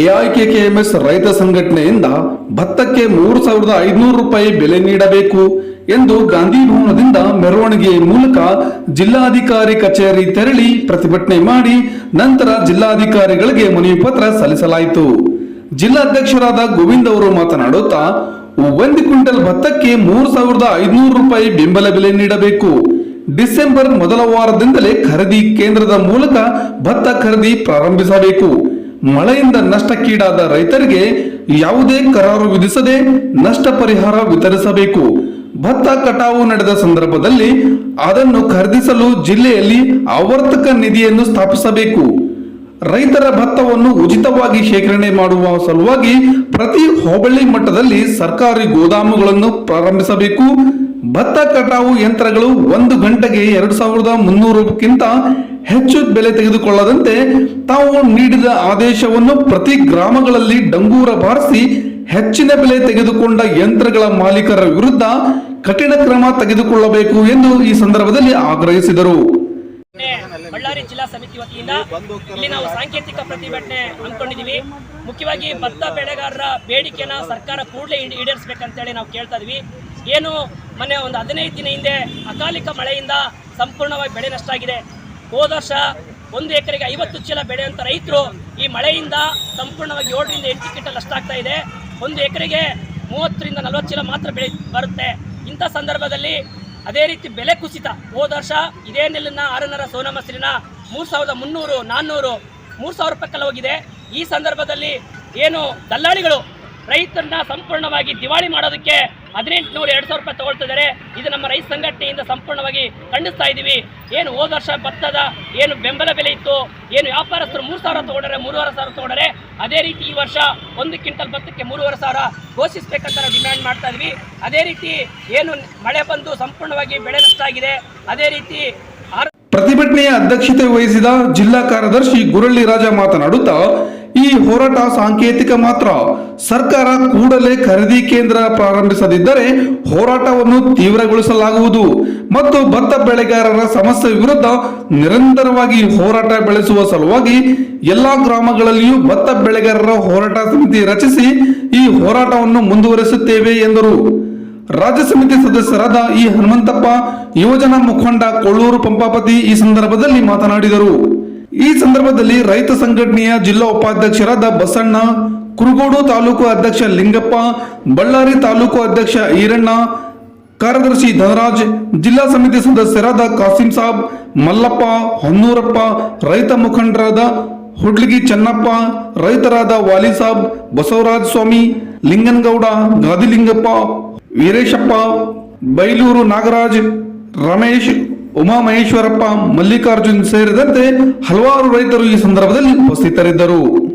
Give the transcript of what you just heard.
ಎಐಕೆಕೆಎಂಎಸ್ ರೈತ ಸಂಘಟನೆಯಿಂದ ಭತ್ತಕ್ಕೆ ಮೂರು ಸಾವಿರದ ಐದುನೂರು ರೂಪಾಯಿ ಬೆಲೆ ನೀಡಬೇಕು ಎಂದು ಗಾಂಧಿ ಭವನದಿಂದ ಮೆರವಣಿಗೆ ಮೂಲಕ ಜಿಲ್ಲಾಧಿಕಾರಿ ಕಚೇರಿ ತೆರಳಿ ಪ್ರತಿಭಟನೆ ಮಾಡಿ ನಂತರ ಜಿಲ್ಲಾಧಿಕಾರಿಗಳಿಗೆ ಮನವಿ ಪತ್ರ ಸಲ್ಲಿಸಲಾಯಿತು. ಜಿಲ್ಲಾಧ್ಯಕ್ಷರಾದ ಗೋವಿಂದ್ ಅವರು ಮಾತನಾಡುತ್ತಾ, ಒಂದು ಕ್ವಿಂಟಲ್ ಭತ್ತಕ್ಕೆ ಮೂರು ಸಾವಿರದ ಐದುನೂರು ರೂಪಾಯಿ ಬೆಂಬಲ ಬೆಲೆ ನೀಡಬೇಕು. ಡಿಸೆಂಬರ್ ಮೊದಲ ವಾರದಿಂದಲೇ ಖರೀದಿ ಕೇಂದ್ರದ ಮೂಲಕ ಭತ್ತ ಖರೀದಿ ಪ್ರಾರಂಭಿಸಬೇಕು. ಮಳೆಯಿಂದ ನಷ್ಟಕ್ಕೀಡಾದ ರೈತರಿಗೆ ಯಾವುದೇ ಕರಾರು ವಿಧಿಸದೆ ನಷ್ಟ ಪರಿಹಾರ ವಿತರಿಸಬೇಕು. ಭತ್ತ ಕಟಾವು ನಡೆದ ಸಂದರ್ಭದಲ್ಲಿ ಅದನ್ನು ಖರೀದಿಸಲು ಜಿಲ್ಲೆಯಲ್ಲಿ ಆವರ್ತಕ ನಿಧಿಯನ್ನು ಸ್ಥಾಪಿಸಬೇಕು. ರೈತರ ಭತ್ತವನ್ನು ಉಚಿತವಾಗಿ ಶೇಖರಣೆ ಮಾಡುವ ಸಲುವಾಗಿ ಪ್ರತಿ ಹೋಬಳಿ ಮಟ್ಟದಲ್ಲಿ ಸರ್ಕಾರಿ ಗೋದಾಮುಗಳನ್ನು ಪ್ರಾರಂಭಿಸಬೇಕು. ಭತ್ತ ಕಟಾವು ಯಂತ್ರಗಳು ಒಂದು ಗಂಟೆಗೆ ಎರಡು ಸಾವಿರದ ಮುನ್ನೂರಕ್ಕಿಂತ ಹೆಚ್ಚು ಬೆಲೆ ತೆಗೆದುಕೊಳ್ಳದಂತೆ ತಾವು ನೀಡಿದ ಆದೇಶವನ್ನು ಪ್ರತಿ ಗ್ರಾಮಗಳಲ್ಲಿ ಡಂಗೂರ ಬಾರಿಸಿ ಹೆಚ್ಚಿನ ಬೆಲೆ ತೆಗೆದುಕೊಂಡ ಯಂತ್ರಗಳ ಮಾಲೀಕರ ವಿರುದ್ಧ ಕಠಿಣ ಕ್ರಮ ತೆಗೆದುಕೊಳ್ಳಬೇಕು ಎಂದು ಈ ಸಂದರ್ಭದಲ್ಲಿ ಆಗ್ರಹಿಸಿದರು. ಬಳ್ಳಾರಿ ಜಿಲ್ಲಾ ಸಮಿತಿ ವತಿಯಿಂದ ಇಲ್ಲಿ ನಾವು ಸಾಂಕೇತಿಕ ಪ್ರತಿಭಟನೆ ಹಮ್ಮಿಕೊಂಡಿದ್ದೀವಿ. ಮುಖ್ಯವಾಗಿ ಭತ್ತ ಬೆಳೆಗಾರರ ಬೇಡಿಕೆನ ಸರ್ಕಾರ ಕೂಡಲೇ ಈಡೇರಿಸಬೇಕಂತೇಳಿ ನಾವು ಕೇಳ್ತಾ ಇದೀವಿ. ಏನು ಮೊನ್ನೆ ಒಂದು ಹದಿನೈದು ದಿನ ಹಿಂದೆ ಅಕಾಲಿಕ ಮಳೆಯಿಂದ ಸಂಪೂರ್ಣವಾಗಿ ಬೆಳೆ ನಷ್ಟ ಆಗಿದೆ. ಹೋದ ವರ್ಷ ಒಂದು ಎಕರೆಗೆ ಐವತ್ತು ಚೀಲ ಬೆಳೆ ಅಂತ ರೈತರು ಈ ಮಳೆಯಿಂದ ಸಂಪೂರ್ಣವಾಗಿ ಏಳರಿಂದ ಎಂಟು ಕ್ವಿಂಟಲ್ ನಷ್ಟ ಆಗ್ತಾ ಇದೆ. ಒಂದು ಎಕರೆಗೆ ಮೂವತ್ತರಿಂದ ನಲವತ್ತು ಚೀಲ ಮಾತ್ರ ಬೆಳೆ ಬರುತ್ತೆ. ಇಂಥ ಸಂದರ್ಭದಲ್ಲಿ ಅದೇ ರೀತಿ ಬೆಲೆ ಕುಸಿತ. ಹೋದ ವರ್ಷ ಇದೇ ನೆಲ್ಲಿನ ಆರನರ ಸೋನಾ ಮಸರಿನ ಮೂರು ಸಾವಿರದ ಮುನ್ನೂರು, ನಾನ್ನೂರು, ಮೂರು ಸಾವಿರ ರೂಪಾಯಿ ಹೋಗಿದೆ ಈ ಸಂದರ್ಭದಲ್ಲಿ ಏನು ದಲ್ಲಾಳಿಗಳು ರೈತರನ್ನ ಸಂಪೂರ್ಣವಾಗಿ ದಿವಾಳಿ ಮಾಡೋದಕ್ಕೆ ಹದಿನೆಂಟುನೂರು ಎರಡು ಸಾವಿರ ರೂಪಾಯಿ ತಗೊಳ್ತಿದ್ದಾರೆ. ಇದು ನಮ್ಮ ರೈತ ಸಂಘಟನೆಯಿಂದ ಸಂಪೂರ್ಣವಾಗಿ ಖಂಡಿಸ್ತಾ ಇದ್ದೀವಿ. ಏನು ಹೋದ ವರ್ಷ ಭತ್ತದ ಏನು ಬೆಂಬಲ ಬೆಲೆ ಇತ್ತು, ಏನು ವ್ಯಾಪಾರಸ್ಥರು ಮೂರು ಸಾವಿರ ತಗೊಂಡರೆ ಮೂರುವರೆ ಸಾವಿರ ತಗೊಂಡರೆ, ಅದೇ ರೀತಿ ಈ ವರ್ಷ ಒಂದು ಕ್ವಿಂಟಲ್ ಭತ್ತಕ್ಕೆ ಮೂರುವರೆ ಸಾವಿರ ಘೋಷಿಸಬೇಕಂತ ನಾವು ಡಿಮ್ಯಾಂಡ್ ಮಾಡ್ತಾ ಇದ್ವಿ ಅದೇ ರೀತಿ ಏನು ಮಳೆ ಬಂದು ಸಂಪೂರ್ಣವಾಗಿ ಬೆಳೆ ನಷ್ಟ ಆಗಿದೆ. ಅದೇ ರೀತಿ ಪ್ರತಿಭಟನೆಯ ಅಧ್ಯಕ್ಷತೆ ವಹಿಸಿದ ಜಿಲ್ಲಾ ಕಾರ್ಯದರ್ಶಿ ಗುರಳ್ಳಿ ರಾಜ ಮಾತನಾಡುತ್ತಾ ಈ ಹೋರಾಟ ಸಾಂಕೇತಿಕ ಮಾತ್ರ. ಸರ್ಕಾರ ಕೂಡಲೇ ಖರೀದಿ ಕೇಂದ್ರ ಪ್ರಾರಂಭಿಸದಿದ್ದರೆ ಹೋರಾಟವನ್ನು ತೀವ್ರಗೊಳಿಸಲಾಗುವುದು. ಮತ್ತು ಭತ್ತ ಬೆಳೆಗಾರರ ಸಮಸ್ಯೆ ವಿರುದ್ಧ ನಿರಂತರವಾಗಿ ಹೋರಾಟ ಬೆಳೆಸುವ ಸಲುವಾಗಿ ಎಲ್ಲಾ ಗ್ರಾಮಗಳಲ್ಲಿಯೂ ಭತ್ತ ಬೆಳೆಗಾರರ ಹೋರಾಟ ಸಮಿತಿ ರಚಿಸಿ ಈ ಹೋರಾಟವನ್ನು ಮುಂದುವರಿಸುತ್ತೇವೆ ಎಂದರು. ರಾಜ್ಯ ಸಮಿತಿ ಸದಸ್ಯರಾದ ಈ ಹನುಮಂತಪ್ಪ, ಯುವಜನ ಮುಖಂಡ ಕೊಳ್ಳೂರು ಪಂಪಾಪತಿ ಈ ಸಂದರ್ಭದಲ್ಲಿ ಮಾತನಾಡಿದರು. ಈ ಸಂದರ್ಭದಲ್ಲಿ ರೈತ ಸಂಘಟನೆಯ ಜಿಲ್ಲಾ ಉಪಾಧ್ಯಕ್ಷರಾದ ಬಸಣ್ಣ, ಕುರುಗೋಡು ತಾಲೂಕು ಅಧ್ಯಕ್ಷ ಲಿಂಗಪ್ಪ, ಬಳ್ಳಾರಿ ತಾಲೂಕು ಅಧ್ಯಕ್ಷ ಈರಣ್ಣ, ಕಾರ್ಯದರ್ಶಿ ಧನರಾಜ್, ಜಿಲ್ಲಾ ಸಮಿತಿ ಸದಸ್ಯರಾದ ಕಾಸಿಂ ಸಾಬ್, ಮಲ್ಲಪ್ಪ, ಹೊನ್ನೂರಪ್ಪ, ರೈತ ಮುಖಂಡರಾದ ಹುಡ್ಲಿಗಿ ಚೆನ್ನಪ್ಪ, ರೈತರಾದ ವಾಲಿ ಸಾಬ್, ಬಸವರಾಜ ಸ್ವಾಮಿ, ಲಿಂಗನಗೌಡ, ಗಾದಿಲಿಂಗಪ್ಪ, ವೀರೇಶಪ್ಪ, ಬೈಲೂರು ನಾಗರಾಜ್, ರಮೇಶ್ ಉಮಾಮಹೇಶ್ವರಪ್ಪ ಮಲ್ಲಿಕಾರ್ಜುನ್ ಸೇರಿದಂತೆ ಹಲವಾರು ರೈತರು ಈ ಸಂದರ್ಭದಲ್ಲಿ ಉಪಸ್ಥಿತರಿದ್ದರು.